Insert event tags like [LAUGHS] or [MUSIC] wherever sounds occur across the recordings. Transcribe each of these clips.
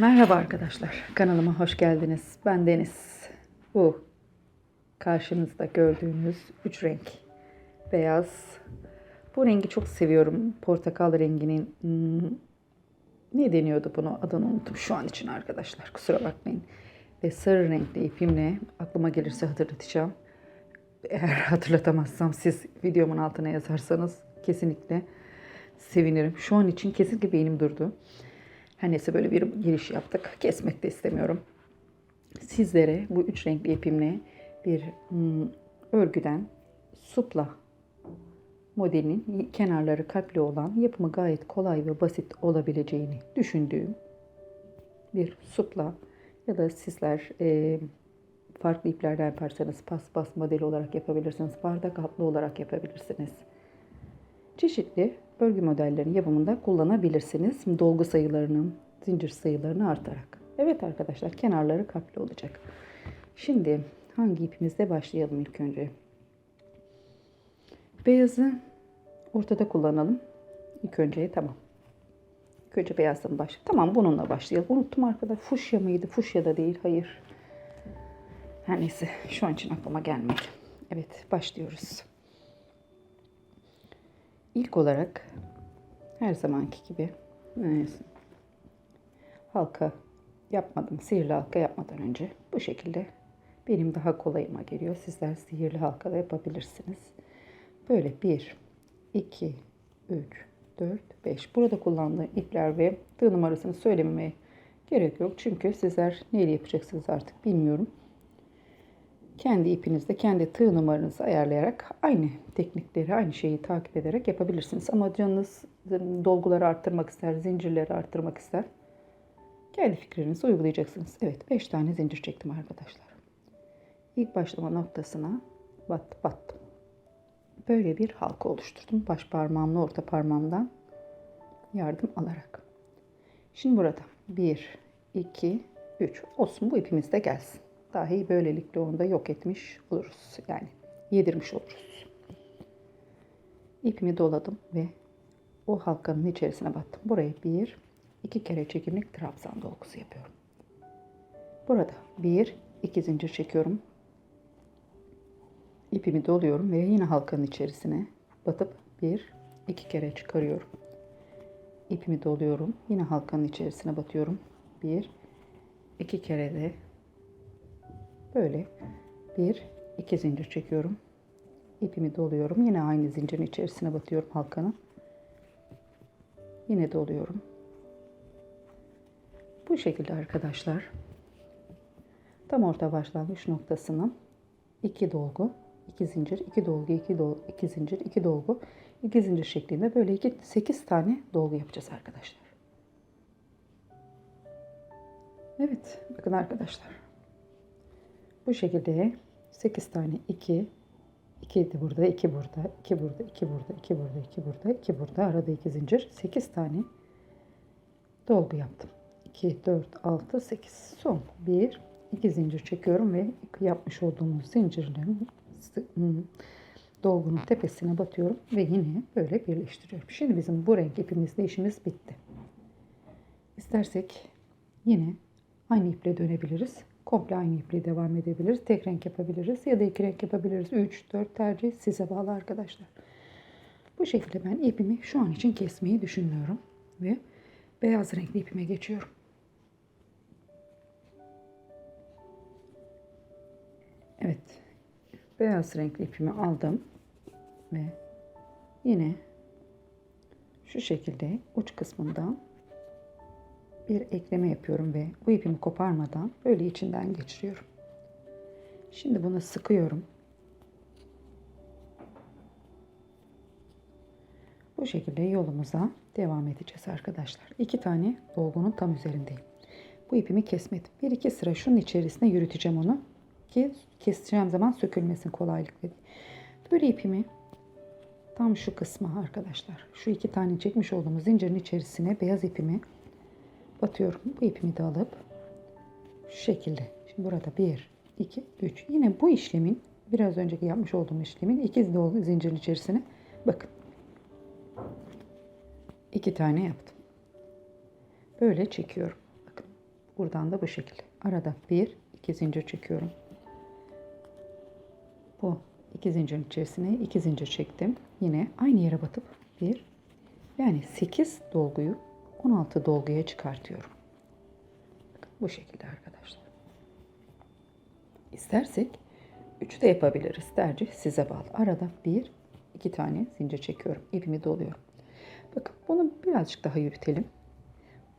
Merhaba arkadaşlar. Kanalıma hoş geldiniz. Ben Deniz. Bu karşınızda gördüğünüz üç renk. Beyaz. Bu rengi çok seviyorum. Portakal renginin hmm, ne deniyordu bunu adını unuttum şu an için arkadaşlar. Kusura bakmayın. Ve sarı renkli ipimle aklıma gelirse hatırlatacağım. Eğer [LAUGHS] hatırlatamazsam siz videomun altına yazarsanız kesinlikle sevinirim. Şu an için kesinlikle beynim durdu. Her neyse böyle bir giriş yaptık. Kesmek de istemiyorum. Sizlere bu üç renkli ipimle bir hmm, örgüden supla modelinin kenarları kalpli olan yapımı gayet kolay ve basit olabileceğini düşündüğüm bir supla ya da sizler e, farklı iplerden yaparsanız paspas modeli olarak yapabilirsiniz. Bardak altlı olarak yapabilirsiniz. Çeşitli örgü modellerinin yapımında kullanabilirsiniz. Dolgu sayılarının, zincir sayılarını artarak. Evet arkadaşlar kenarları kalpli olacak. Şimdi hangi ipimizle başlayalım ilk önce? Beyazı ortada kullanalım. İlk önce tamam. İlk önce beyazdan başlayalım. Tamam bununla başlayalım. Unuttum arkadaşlar. Fuşya mıydı? Fuşya da değil. Hayır. Her neyse şu an için aklıma gelmedi. Evet başlıyoruz. İlk olarak her zamanki gibi neyse, halka yapmadım. Sihirli halka yapmadan önce bu şekilde benim daha kolayıma geliyor. Sizler sihirli halka da yapabilirsiniz. Böyle 1, 2, 3, 4, 5. Burada kullandığım ipler ve tığ numarasını söylememeye gerek yok. Çünkü sizler neyle yapacaksınız artık bilmiyorum kendi ipinizde kendi tığ numaranızı ayarlayarak aynı teknikleri aynı şeyi takip ederek yapabilirsiniz. Ama canınız dolguları arttırmak ister, zincirleri arttırmak ister. Kendi fikrinizi uygulayacaksınız. Evet 5 tane zincir çektim arkadaşlar. İlk başlama noktasına bat battım. Böyle bir halka oluşturdum. Baş parmağımla orta parmağımdan yardım alarak. Şimdi burada 1, 2, 3 olsun bu ipimiz de gelsin dahi böylelikle onu da yok etmiş oluruz. Yani yedirmiş oluruz. İpimi doladım ve o halkanın içerisine battım. Buraya bir, iki kere çekimlik trabzan dolgusu yapıyorum. Burada bir, iki zincir çekiyorum. İpimi doluyorum ve yine halkanın içerisine batıp bir, iki kere çıkarıyorum. İpimi doluyorum. Yine halkanın içerisine batıyorum. Bir, iki kere de Böyle bir iki zincir çekiyorum. İpimi doluyorum. Yine aynı zincirin içerisine batıyorum halkanın. Yine doluyorum. Bu şekilde arkadaşlar. Tam orta başlangıç noktasının iki dolgu, iki zincir, iki dolgu, iki dolgu, iki zincir, iki dolgu, iki zincir şeklinde böyle iki, sekiz tane dolgu yapacağız arkadaşlar. Evet, bakın arkadaşlar. Bu şekilde 8 tane 2 2 de burada, 2 burada, 2 burada, 2 burada, 2 burada, 2 burada, 2 burada. Arada 2 zincir. 8 tane dolgu yaptım. 2, 4, 6, 8. Son 1, 2 zincir çekiyorum ve yapmış olduğumuz zincirlerin hmm, dolgunun tepesine batıyorum ve yine böyle birleştiriyorum. Şimdi bizim bu renk ipimizle işimiz bitti. İstersek yine aynı iple dönebiliriz. Komple aynı iple devam edebiliriz. Tek renk yapabiliriz ya da iki renk yapabiliriz. 3, 4 tercih size bağlı arkadaşlar. Bu şekilde ben ipimi şu an için kesmeyi düşünüyorum. Ve beyaz renkli ipime geçiyorum. Evet. Beyaz renkli ipimi aldım. Ve yine şu şekilde uç kısmından bir ekleme yapıyorum ve bu ipimi koparmadan böyle içinden geçiriyorum. Şimdi bunu sıkıyorum. Bu şekilde yolumuza devam edeceğiz arkadaşlar. İki tane dolgunun tam üzerindeyim. Bu ipimi kesmedim. Bir iki sıra şunun içerisine yürüteceğim onu ki keseceğim zaman sökülmesin kolaylıkla. Böyle ipimi tam şu kısma arkadaşlar. Şu iki tane çekmiş olduğumuz zincirin içerisine beyaz ipimi batıyorum. Bu ipimi de alıp şu şekilde. Şimdi burada 1, 2, 3. Yine bu işlemin biraz önceki yapmış olduğum işlemin ikiz dolu zincirin içerisine bakın. iki tane yaptım. Böyle çekiyorum. Bakın Buradan da bu şekilde. Arada bir, iki zincir çekiyorum. Bu iki zincirin içerisine iki zincir çektim. Yine aynı yere batıp bir, yani 8 dolguyu 16 dolguya çıkartıyorum. Bakın bu şekilde arkadaşlar. İstersek 3 de yapabiliriz. Tercih size bağlı. Arada bir, iki tane zincir çekiyorum. İpimi doluyorum. Bakın bunu birazcık daha yürütelim.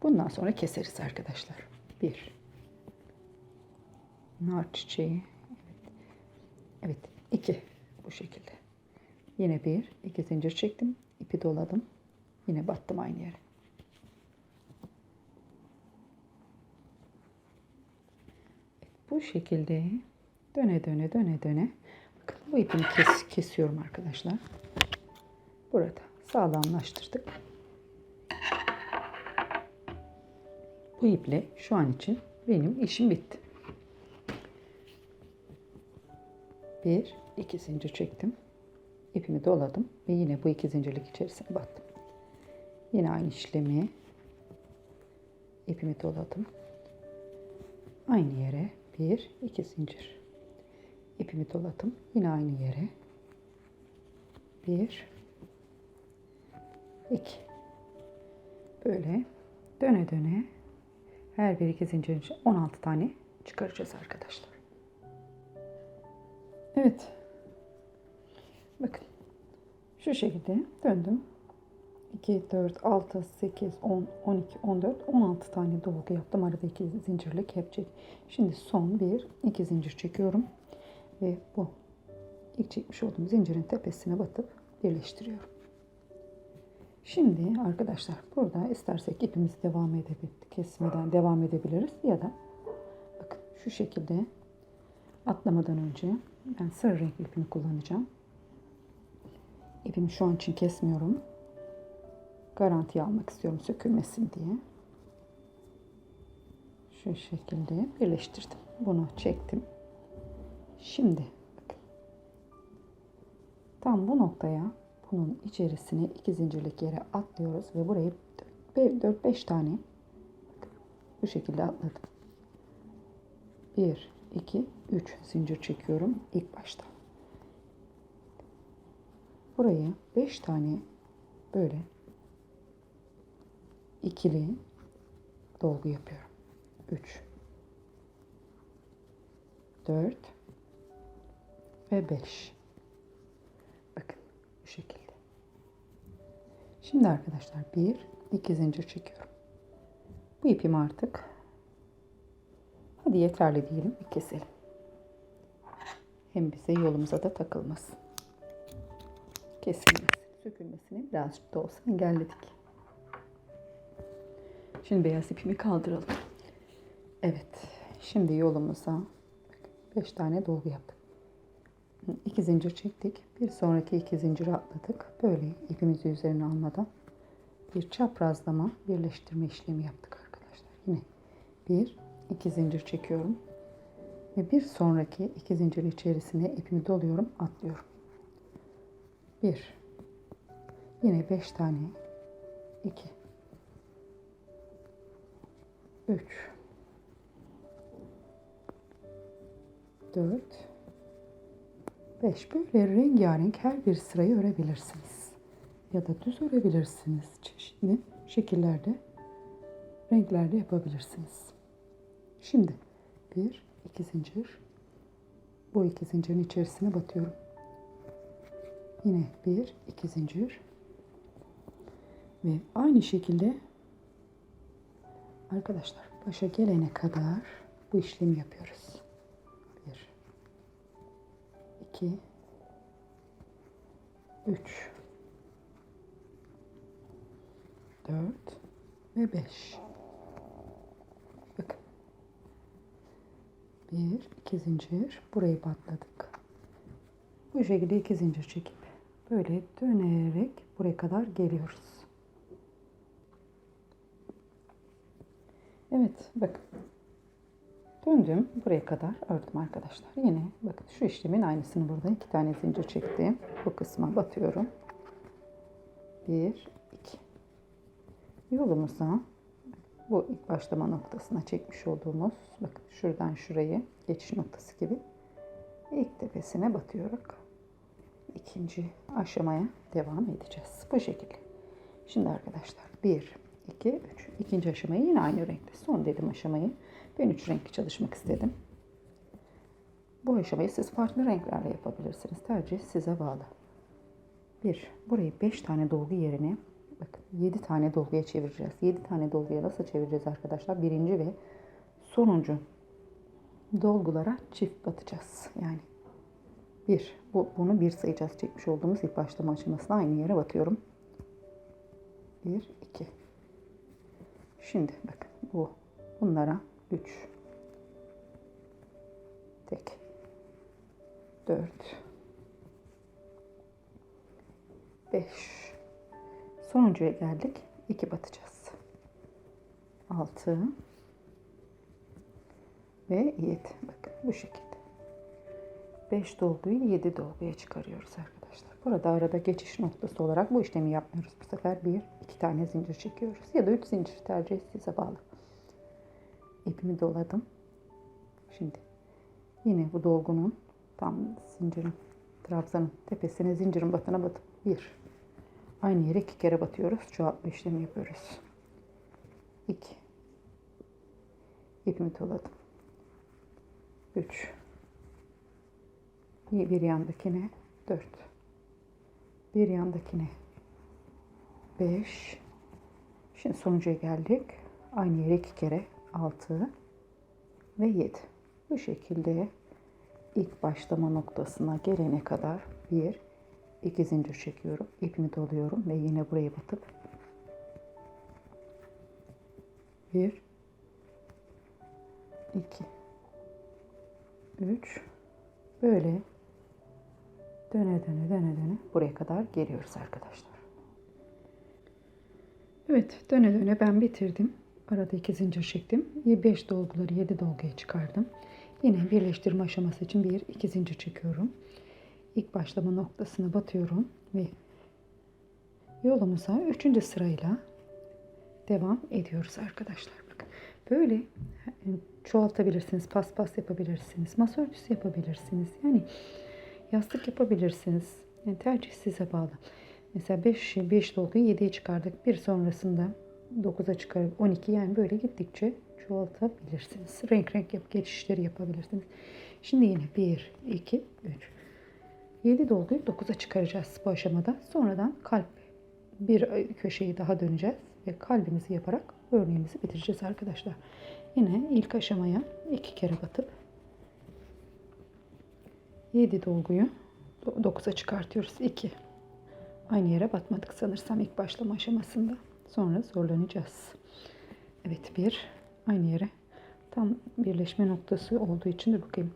Bundan sonra keseriz arkadaşlar. Bir. Nar çiçeği. Evet. Evet. iki. Bu şekilde. Yine bir. iki zincir çektim. ipi doladım. Yine battım aynı yere. Bu şekilde döne döne döne döne. Bakın bu ipimi kes, kesiyorum arkadaşlar. Burada sağlamlaştırdık. Bu iple şu an için benim işim bitti. Bir, iki zincir çektim. İpimi doladım ve yine bu iki zincirlik içerisine battım. Yine aynı işlemi ipimi doladım. Aynı yere bir, iki zincir. İpimi doladım. Yine aynı yere bir, iki. Böyle döne döne her bir iki zincirin için 16 tane çıkaracağız arkadaşlar. Evet. Bakın. Şu şekilde döndüm. 2, 4, 6, 8, 10, 12, 14, 16 tane dolgu yaptım. Arada iki zincirli kepçe. Şimdi son bir, iki zincir çekiyorum. Ve bu ilk çekmiş olduğum zincirin tepesine batıp birleştiriyorum. Şimdi arkadaşlar burada istersek ipimizi devam edebilir, kesmeden devam edebiliriz ya da bakın şu şekilde atlamadan önce ben sarı renk ipimi kullanacağım. İpimi şu an için kesmiyorum. Garanti almak istiyorum sökülmesin diye. Şu şekilde birleştirdim. Bunu çektim. Şimdi bakın. Tam bu noktaya bunun içerisine iki zincirlik yere atlıyoruz ve burayı 4-5 tane bu şekilde atladım. 1, 2, 3 zincir çekiyorum ilk başta. Buraya 5 tane böyle ikili dolgu yapıyorum. 3 4 ve 5 bakın bu şekilde. Şimdi arkadaşlar bir iki zincir çekiyorum. Bu ipim artık hadi yeterli diyelim bir keselim. Hem bize yolumuza da takılmasın. Kesilmesi sökülmesini birazcık da olsa engelledik Şimdi beyaz ipimi kaldıralım. Evet. Şimdi yolumuza 5 tane dolgu yaptık. 2 zincir çektik. Bir sonraki iki zinciri atladık. Böyle ipimizi üzerine almadan bir çaprazlama birleştirme işlemi yaptık arkadaşlar. Yine bir iki zincir çekiyorum. Ve bir sonraki iki zincir içerisine ipimi doluyorum, atlıyorum. Bir. Yine beş tane. iki 3 4 5 böyle rengarenk her bir sırayı örebilirsiniz. Ya da düz örebilirsiniz. Çeşitli şekillerde, renklerde yapabilirsiniz. Şimdi bir, iki zincir. Bu iki zincirin içerisine batıyorum. Yine bir, iki zincir. Ve aynı şekilde Arkadaşlar başa gelene kadar bu işlemi yapıyoruz. 1 2 3 4 ve 5 Bakın. 1 2 zincir burayı batladık. Bu şekilde iki zincir çekip böyle dönerek buraya kadar geliyoruz. Evet bakın. Döndüm. Buraya kadar ördüm arkadaşlar. Yine bakın şu işlemin aynısını burada iki tane zincir çektim. Bu kısma batıyorum. Bir, iki. Yolumuza bu ilk başlama noktasına çekmiş olduğumuz bakın şuradan şurayı geçiş noktası gibi ilk tepesine batayarak ikinci aşamaya devam edeceğiz. Bu şekilde. Şimdi arkadaşlar 1, 2, 3. İkinci aşamayı yine aynı renkte. Son dedim aşamayı. Ben üç renkli çalışmak istedim. Bu aşamayı siz farklı renklerle yapabilirsiniz. Tercih size bağlı. 1. Burayı 5 tane dolgu yerine bakın 7 tane dolguya çevireceğiz. 7 tane dolguya nasıl çevireceğiz arkadaşlar? Birinci ve sonuncu dolgulara çift batacağız. Yani 1. Bu, bunu bir sayacağız. Çekmiş olduğumuz ilk başlama aşamasına aynı yere batıyorum. 1, 2. Şimdi bakın bu. Bunlara 3. Tek. 4. 5. Sonuncuya geldik. 2 batacağız. 6 ve 7. Bakın bu şekilde. 5 dolguyu 7 dolguya çıkarıyoruz arkadaşlar. Burada arada geçiş noktası olarak bu işlemi yapmıyoruz. Bu sefer bir iki tane zincir çekiyoruz. Ya da 3 zincir tercih size bağlı. İpimi doladım. Şimdi yine bu dolgunun tam zincirin trabzanın tepesine zincirin batına batıp bir aynı yere iki kere batıyoruz. Çoğaltma işlemi yapıyoruz. 2 ipimi doladım. 3 bir yandakine 4 bir yandakine. 5 şimdi sonuca geldik. Aynı yere iki kere. 6 ve 7 bu şekilde ilk başlama noktasına gelene kadar bir iki zincir çekiyorum. İpimi doluyorum ve yine buraya batıp bir iki üç. Böyle döne döne döne döne buraya kadar geliyoruz arkadaşlar. Evet döne döne ben bitirdim. Arada iki zincir çektim. 5 dolguları 7 dolguya çıkardım. Yine birleştirme aşaması için bir iki zincir çekiyorum. İlk başlama noktasına batıyorum ve yolumuza üçüncü sırayla devam ediyoruz arkadaşlar. Böyle çoğaltabilirsiniz, paspas yapabilirsiniz, masa örtüsü yapabilirsiniz. Yani yastık yapabilirsiniz. Yani tercih size bağlı. Mesela 5 5 dolguyu 7'ye çıkardık. Bir sonrasında 9'a çıkarıp 12 yani böyle gittikçe çoğaltabilirsiniz. Renk renk yap, geçişleri yapabilirsiniz. Şimdi yine 1, 2, 3. 7 dolguyu 9'a çıkaracağız bu aşamada. Sonradan kalp bir köşeyi daha döneceğiz ve kalbimizi yaparak örneğimizi bitireceğiz arkadaşlar. Yine ilk aşamaya iki kere batıp 7 dolguyu 9'a çıkartıyoruz. 2. Aynı yere batmadık sanırsam ilk başlama aşamasında. Sonra zorlanacağız. Evet bir aynı yere tam birleşme noktası olduğu için de bakayım.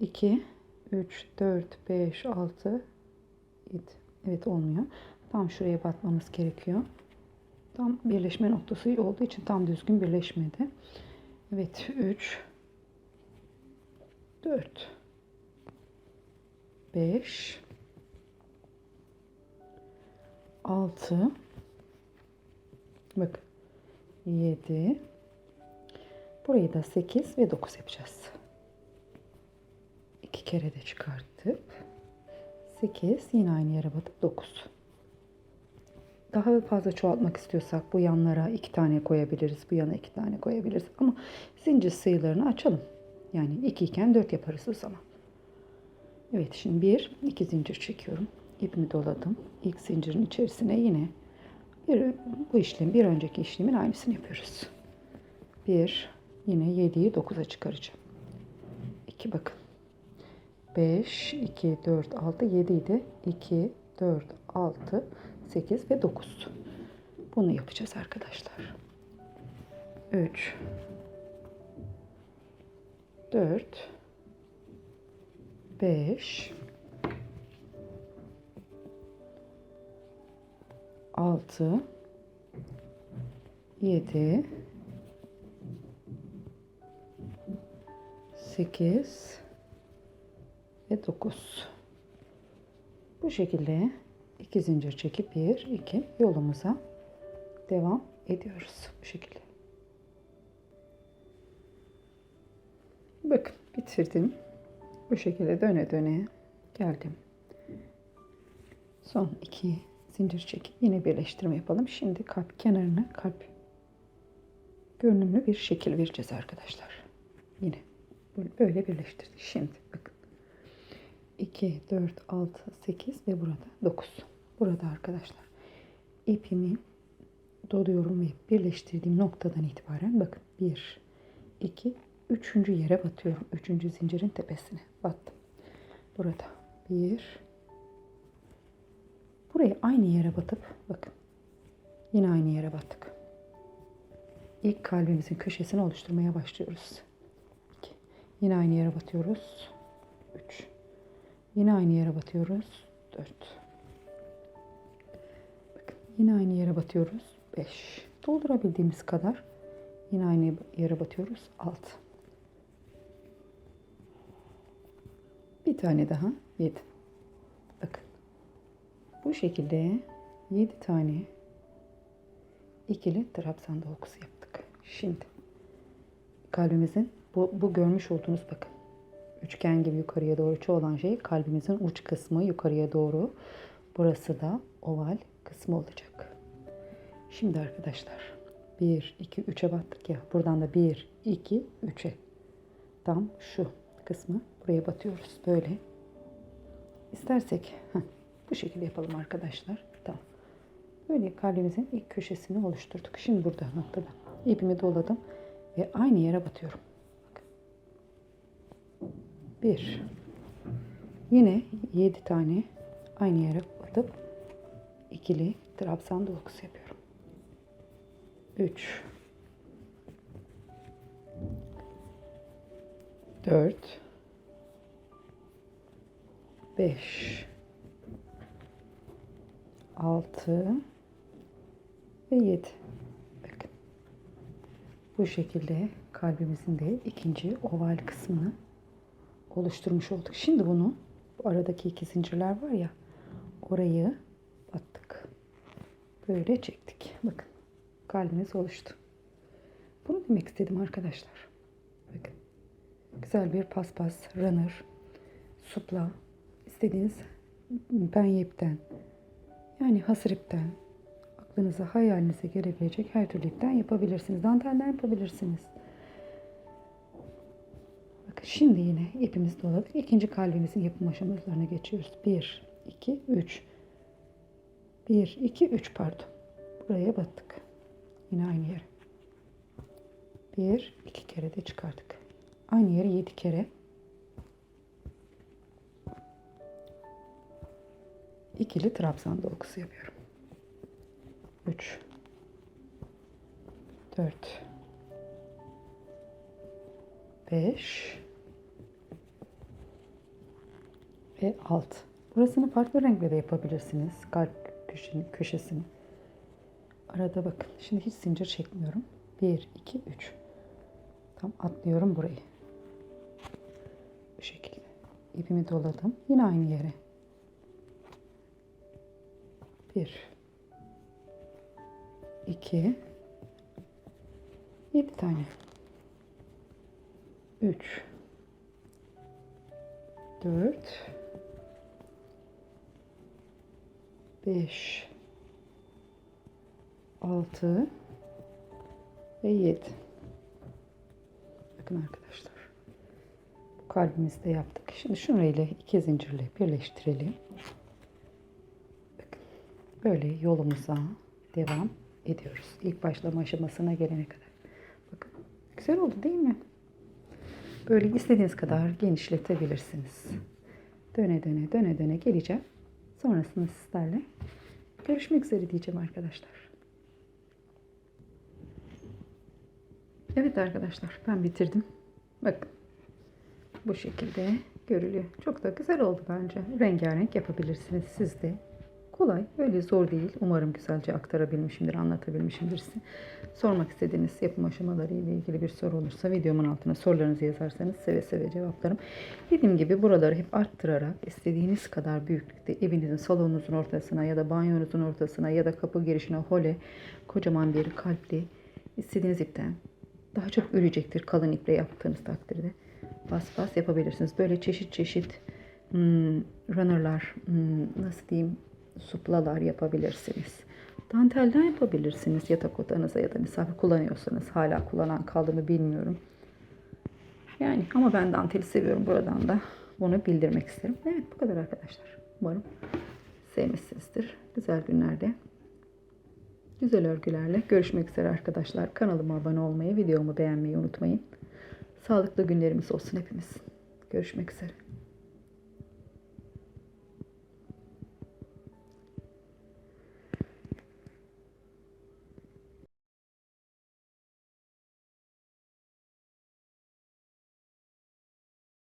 2 3 4 5 6 7 Evet olmuyor. Tam şuraya batmamız gerekiyor. Tam birleşme noktası olduğu için tam düzgün birleşmedi. Evet 3 4 5 6 bak 7 burayı da 8 ve 9 yapacağız. 2 kere de çıkartıp 8 yine aynı yere batıp 9. Daha fazla çoğaltmak istiyorsak bu yanlara iki tane koyabiliriz. Bu yana iki tane koyabiliriz. Ama zincir sayılarını açalım. Yani 2 iken 4 yaparız o zaman. Evet şimdi bir iki zincir çekiyorum. İpimi doladım. İlk zincirin içerisine yine bir, bu işlem bir önceki işlemin aynısını yapıyoruz. Bir yine 7'yi 9'a çıkaracağım. 2 bakın. 5, 2, 4, 6, 7 idi. 2, 4, 6, 8 ve 9. Bunu yapacağız arkadaşlar. 3, 4 5 6 7 8 ve 9 bu şekilde iki zincir çekip bir iki yolumuza devam ediyoruz. Bu şekilde. Bakın bitirdim. Bu şekilde döne döne geldim. Son iki zincir çekip yine birleştirme yapalım. Şimdi kalp kenarına kalp görünümlü bir şekil vereceğiz arkadaşlar. Yine böyle birleştirdik. Şimdi bakın. 2, 4, 6, 8 ve burada 9. Burada arkadaşlar ipimi doluyorum ve birleştirdiğim noktadan itibaren bakın 1, 2, 3. yere batıyorum. 3. zincirin tepesine battım. Burada 1, buraya aynı yere batıp bakın yine aynı yere battık. İlk kalbimizin köşesini oluşturmaya başlıyoruz. 2, yine aynı yere batıyoruz. 3, yine aynı yere batıyoruz. 4, Bakın yine aynı yere batıyoruz. 5. Doldurabildiğimiz kadar yine aynı yere batıyoruz. 6. Bir tane daha 7. Bakın. Bu şekilde 7 tane ikili trabzan dolgusu yaptık. Şimdi kalbimizin bu, bu görmüş olduğunuz bakın üçgen gibi yukarıya doğru olan şey kalbimizin uç kısmı yukarıya doğru. Burası da oval kısmı olacak. Şimdi arkadaşlar 1, 2, 3'e battık ya. Buradan da 1, 2, 3'e. Tam şu kısmı buraya batıyoruz. Böyle. İstersek heh, bu şekilde yapalım arkadaşlar. Tamam. Böyle kalbimizin ilk köşesini oluşturduk. Şimdi burada noktada ipimi doladım ve aynı yere batıyorum. Bir. Yine 7 tane aynı yere batıp ikili trabzan dolgusu yapıyorum. 3 4 5 6 ve 7 bakın bu şekilde kalbimizin de ikinci oval kısmını oluşturmuş olduk. Şimdi bunu bu aradaki iki zincirler var ya orayı battık. Böyle çektik. Bakın kalbimiz oluştu. Bunu demek istedim arkadaşlar. Bakın. Güzel bir paspas, runner, supla, istediğiniz penye ipten, yani hasır ipten, aklınıza, hayalinize gelebilecek her türlü ipten yapabilirsiniz. Dantelden yapabilirsiniz. Bakın şimdi yine ipimiz doladık. İkinci kalbimizin yapım aşamalarına geçiyoruz. 1, 2, 3. 1, 2, 3 pardon. Buraya battık. Yine aynı yere. 1, 2 kere de çıkardık. Aynı yere 7 kere. İkili trabzan dolgusu yapıyorum. 3 4 5 ve 6. Burasını farklı renkle de yapabilirsiniz. Kalp köşesini, köşesini. Arada bakın. Şimdi hiç zincir çekmiyorum. 1, 2, 3. Tam atlıyorum burayı. Bu şekilde. İpimi doladım. Yine aynı yere. 1 2 7 tane. 3 4 5 6 ve 7 bakın arkadaşlar. Kalbimizde yaptık. Şimdi şurayla iki zincirle birleştirelim böyle yolumuza devam ediyoruz ilk başlama aşamasına gelene kadar bakın güzel oldu değil mi böyle istediğiniz kadar genişletebilirsiniz döne döne döne döne geleceğim sonrasında sizlerle görüşmek üzere diyeceğim arkadaşlar Evet arkadaşlar ben bitirdim. Bakın bu şekilde görülüyor. Çok da güzel oldu bence. Rengarenk yapabilirsiniz siz de. Kolay, öyle zor değil. Umarım güzelce aktarabilmişimdir, anlatabilmişimdir size. Sormak istediğiniz yapım aşamaları ile ilgili bir soru olursa videomun altına sorularınızı yazarsanız seve seve cevaplarım. Dediğim gibi buraları hep arttırarak istediğiniz kadar büyüklükte evinizin salonunuzun ortasına ya da banyonuzun ortasına ya da kapı girişine hole kocaman bir kalpli istediğiniz ipten daha çok ürecektir kalın iple yaptığınız takdirde. Bas bas yapabilirsiniz. Böyle çeşit çeşit hmm, runnerlar, hmm, nasıl diyeyim, suplalar yapabilirsiniz. Dantelden yapabilirsiniz yatak odanıza ya da misafir kullanıyorsanız. Hala kullanan kaldı mı bilmiyorum. Yani ama ben danteli seviyorum buradan da. Bunu bildirmek isterim. Evet bu kadar arkadaşlar. Umarım sevmişsinizdir. Güzel günlerde güzel örgülerle görüşmek üzere arkadaşlar. Kanalıma abone olmayı, videomu beğenmeyi unutmayın. Sağlıklı günlerimiz olsun hepimiz. Görüşmek üzere.